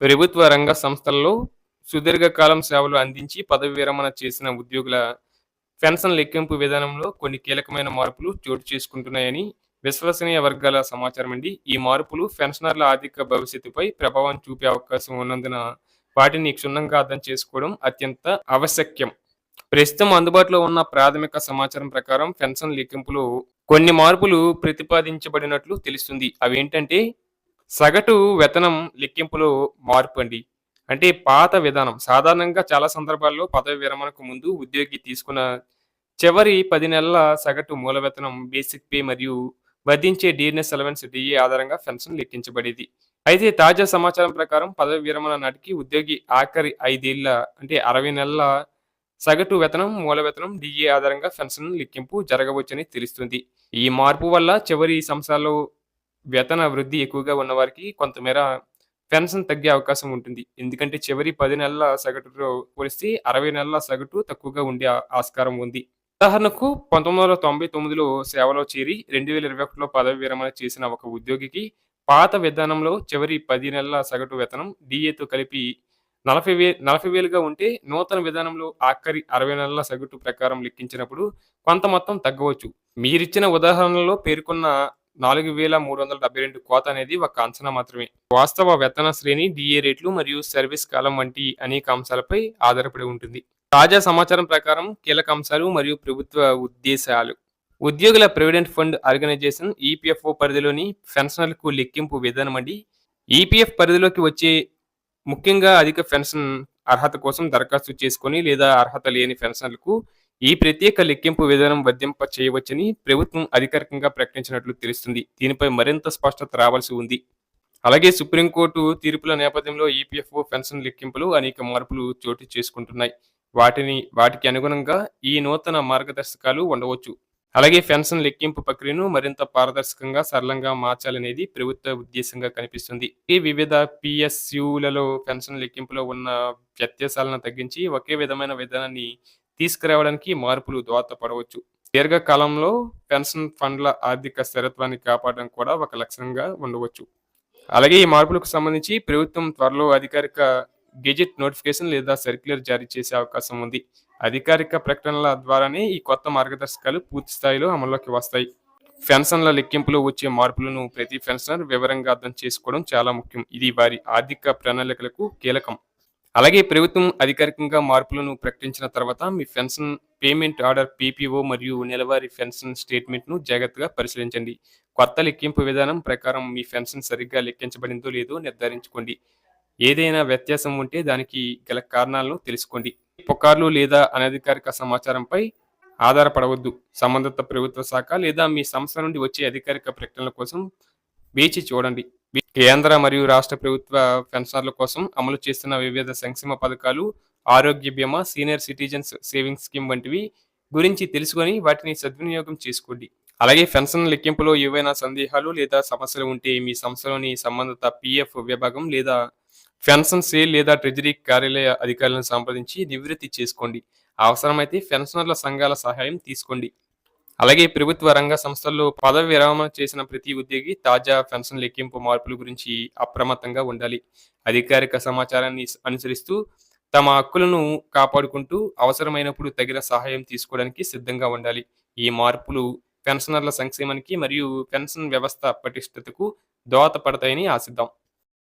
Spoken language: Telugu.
ప్రభుత్వ రంగ సంస్థలలో సుదీర్ఘకాలం సేవలు అందించి పదవి విరమణ చేసిన ఉద్యోగుల పెన్షన్ లెక్కింపు విధానంలో కొన్ని కీలకమైన మార్పులు చోటు చేసుకుంటున్నాయని విశ్వసనీయ వర్గాల సమాచారం అండి. ఈ మార్పులు పెన్షనర్ల ఆర్థిక భవిష్యత్తుపై ప్రభావం చూపే అవకాశం ఉన్నందున వాటిని క్షుణ్ణంగా అర్థం చేసుకోవడం అత్యంత ఆవశ్యకం ప్రస్తుతం అందుబాటులో ఉన్న ప్రాథమిక సమాచారం ప్రకారం పెన్షన్ లెక్కింపులో కొన్ని మార్పులు ప్రతిపాదించబడినట్లు తెలుస్తుంది. అవి ఏంటంటే సగటు వేతనం లెక్కింపులో మార్పు అండి. అంటే పాత విధానం సాధారణంగా చాలా సందర్భాల్లో పదవి విరమణకు ముందు ఉద్యోగి తీసుకున్న చివరి పది నెలల సగటు మూల వేతనం బేసిక్ పే మరియు వర్ధించే డిఎన్ఎస్ అలవెన్స్ డిఏ ఆధారంగా పెన్షన్ లెక్కించబడేది. అయితే తాజా సమాచారం ప్రకారం పదవి విరమణ నాటికి ఉద్యోగి ఆఖరి ఐదేళ్ళ అంటే అరవై నెలల సగటు వేతనం మూల వేతనం డిఏ ఆధారంగా పెన్షన్ లెక్కింపు జరగవచ్చని తెలుస్తుంది. ఈ మార్పు వల్ల చివరి సంవత్సరాల్లో వేతన వృద్ధి ఎక్కువగా ఉన్నవారికి కొంతమేర పెన్షన్ తగ్గే అవకాశం ఉంటుంది. ఎందుకంటే చివరి పది నెలల సగటుతో పోలిస్తే అరవై నెలల సగటు తక్కువగా ఉండే ఆస్కారం ఉంది. ఉదాహరణకు పంతొమ్మిది వందల తొంభై తొమ్మిదిలో సేవలో చేరి రెండు వేల ఇరవై ఒకటిలో పదవి విరమణ చేసిన ఒక ఉద్యోగికి పాత విధానంలో చివరి పది నెలల సగటు వేతనం డిఏతో కలిపి నలభై వే నలభై వేలుగా ఉంటే నూతన విధానంలో ఆఖరి అరవై నెలల సగటు ప్రకారం లెక్కించినప్పుడు కొంత మొత్తం తగ్గవచ్చు. మీరిచ్చిన ఉదాహరణలో పేర్కొన్న నాలుగు వేల మూడు వందల డెబ్బై రెండు కోత అనేది ఒక అంచనా మాత్రమే. వాస్తవ వేతన శ్రేణి డిఏ రేట్లు మరియు సర్వీస్ కాలం వంటి అనేక అంశాలపై ఆధారపడి ఉంటుంది. తాజా సమాచారం ప్రకారం కీలక అంశాలు మరియు ప్రభుత్వ ఉద్దేశాలు. ఉద్యోగుల ప్రొవిడెంట్ ఫండ్ ఆర్గనైజేషన్ ఈపీఎఫ్ఓ పరిధిలోని పెన్షనర్లకు లెక్కింపు విధానం అండి. ఈపీఎఫ్ పరిధిలోకి వచ్చే ముఖ్యంగా అధిక పెన్షన్ అర్హత కోసం దరఖాస్తు చేసుకొని లేదా అర్హత లేని పెన్షనర్లకు ఈ ప్రత్యేక లెక్కింపు విధానం వర్ధింప చేయవచ్చని ప్రభుత్వం అధికారికంగా ప్రకటించినట్లు తెలుస్తుంది. దీనిపై మరింత స్పష్టత రావాల్సి ఉంది. అలాగే సుప్రీంకోర్టు తీర్పుల నేపథ్యంలో ఈపీఎఫ్ఓ పెన్షన్ లెక్కింపులు అనేక మార్పులు చోటు చేసుకుంటున్నాయి. వాటిని వాటికి అనుగుణంగా ఈ నూతన మార్గదర్శకాలు ఉండవచ్చు. అలాగే పెన్షన్ లెక్కింపు ప్రక్రియను మరింత పారదర్శకంగా సరళంగా మార్చాలనేది ప్రభుత్వ ఉద్దేశంగా కనిపిస్తుంది. ఈ వివిధ పిఎస్యులలో పెన్షన్ లెక్కింపులో ఉన్న వ్యత్యాసాలను తగ్గించి ఒకే విధమైన విధానాన్ని తీసుకురావడానికి మార్పులు దోహదపడవచ్చు. దీర్ఘకాలంలో పెన్షన్ ఫండ్ల ఆర్థిక స్థిరత్వాన్ని కాపాడడం కూడా ఒక లక్ష్యంగా ఉండవచ్చు. అలాగే ఈ మార్పులకు సంబంధించి ప్రభుత్వం త్వరలో అధికారిక గెజెట్ నోటిఫికేషన్ లేదా సర్క్యులర్ జారీ చేసే అవకాశం ఉంది. అధికారిక ప్రకటనల ద్వారానే ఈ కొత్త మార్గదర్శకాలు పూర్తి స్థాయిలో అమల్లోకి వస్తాయి. పెన్షన్ల లెక్కింపులో వచ్చే మార్పులను ప్రతి పెన్షనర్ వివరంగా అర్థం చేసుకోవడం చాలా ముఖ్యం. ఇది వారి ఆర్థిక ప్రణాళికలకు కీలకం. అలాగే ప్రభుత్వం అధికారికంగా మార్పులను ప్రకటించిన తర్వాత మీ పెన్షన్ పేమెంట్ ఆర్డర్ పీపీఓ మరియు నెలవారీ పెన్షన్ స్టేట్మెంట్ను జాగ్రత్తగా పరిశీలించండి. కొత్త లెక్కింపు విధానం ప్రకారం మీ పెన్షన్ సరిగ్గా లెక్కించబడిందో లేదో నిర్ధారించుకోండి. ఏదైనా వ్యత్యాసం ఉంటే దానికి గల కారణాలను తెలుసుకోండి. పుకార్లు లేదా అనధికారిక సమాచారంపై ఆధారపడవద్దు. సంబంధిత ప్రభుత్వ శాఖ లేదా మీ సంస్థ నుండి వచ్చే అధికారిక ప్రకటనల కోసం వేచి చూడండి. కేంద్ర మరియు రాష్ట్ర ప్రభుత్వ పెన్షనర్ల కోసం అమలు చేస్తున్న వివిధ సంక్షేమ పథకాలు ఆరోగ్య బీమా సీనియర్ సిటిజన్స్ సేవింగ్స్ స్కీమ్ వంటివి గురించి తెలుసుకొని వాటిని సద్వినియోగం చేసుకోండి. అలాగే పెన్షన్ లెక్కింపులో ఏవైనా సందేహాలు లేదా సమస్యలు ఉంటే మీ సంస్థలోని సంబంధిత పిఎఫ్ విభాగం లేదా పెన్షన్ సేల్ లేదా ట్రెజరీ కార్యాలయ అధికారులను సంప్రదించి నివృత్తి చేసుకోండి. అవసరమైతే పెన్షనర్ల సంఘాల సహాయం తీసుకోండి. అలాగే ప్రభుత్వ రంగ సంస్థల్లో పదవి విరామం చేసిన ప్రతి ఉద్యోగి తాజా పెన్షన్ లెక్కింపు మార్పుల గురించి అప్రమత్తంగా ఉండాలి. అధికారిక సమాచారాన్ని అనుసరిస్తూ తమ హక్కులను కాపాడుకుంటూ అవసరమైనప్పుడు తగిన సహాయం తీసుకోవడానికి సిద్ధంగా ఉండాలి. ఈ మార్పులు పెన్షనర్ల సంక్షేమానికి మరియు పెన్షన్ వ్యవస్థ పటిష్టతకు దోహదపడతాయని ఆశిద్దాం.